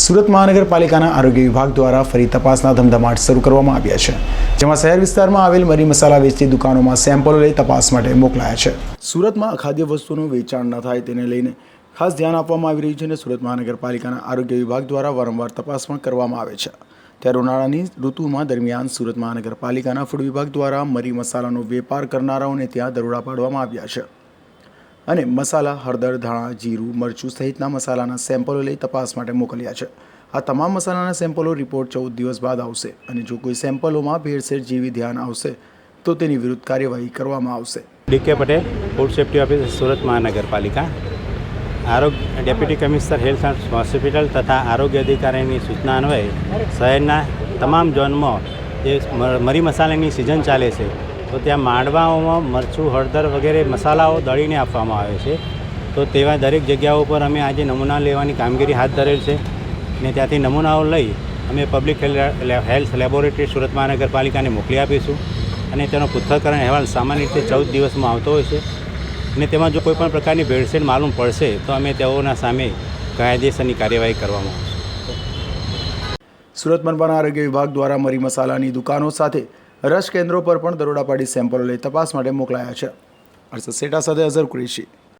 સુરત મહાનગરપાલિકાના આરોગ્ય વિભાગ દ્વારા ફરી તપાસના ધમધમાટ શરૂ કરવામાં આવ્યા છે, જેમાં શહેર વિસ્તારમાં આવેલ મરી મસાલા વેચતી દુકાનોમાં સેમ્પલો લઈ તપાસ માટે મોકલાયા છે. સુરતમાં અખાદ્ય વસ્તુનું વેચાણ ન થાય તેને લઈને ખાસ ધ્યાન આપવામાં આવી રહ્યું છે અને સુરત મહાનગરપાલિકાના આરોગ્ય વિભાગ દ્વારા વારંવાર તપાસ પણ કરવામાં આવે છે. ત્યારે ઉનાળાની ઋતુમાં દરમિયાન સુરત મહાનગરપાલિકાના ફૂડ વિભાગ દ્વારા મરી મસાલાનો વેપાર કરનારાઓને ત્યાં દરોડા પાડવામાં આવ્યા છે. અને મસાલા, હળદર, ધાણા, જીરું, મરચું સહિતના મસાલાના સેમ્પલો લઈ તપાસ માટે મોકલ્યા છે. આ તમામ મસાલાના સેમ્પલો રિપોર્ટ ચૌદ દિવસ બાદ આવશે અને જો કોઈ સેમ્પલોમાં ભેળસેળ જેવી ધ્યાન આવશે, તો તેની વિરુદ્ધ કાર્યવાહી કરવામાં આવશે. DK Patel, food safety officer, Surat મહાનગરપાલિકા. આરોગ્ય deputy commissioner, health and hospital તથા આરોગ્ય અધિકારીની સૂચના અન્વયે શહેરના તમામ ઝોનમાં જે મરી મસાલાની સિઝન ચાલે છે તો ત્યાં માંડવાઓમાં મરચું, હળદર વગેરે મસાલાઓ દળીને આપવામાં આવે છે. તો તેવા દરેક જગ્યાઓ પર અમે આજે નમૂના લેવાની કામગીરી હાથ ધરેલ છે ને ત્યાંથી નમૂનાઓ લઈ અમે પબ્લિક હેલ્થ લેબોરેટરી સુરત મહાનગરપાલિકાને મોકલી આપીશું અને તેનો પૃથ્થકરણ અહેવાલ સામાન્ય રીતે ચૌદ દિવસમાં આવતો હોય છે અને તેમાં જો કોઈ પણ પ્રકારની ભેળસેળ માલુમ પડશે તો અમે તેઓના સામે કાયદેસરની કાર્યવાહી કરવામાં આવશે. સુરત મનપાના આરોગ્ય વિભાગ દ્વારા મરી મસાલાની દુકાનો સાથે રસ કેન્દ્રો પર પણ દરોડા પાડી સેમ્પલો લઈ તપાસ માટે મોકલાયા છે. અરસદ સેટા સાથે અઝર કુરેશી.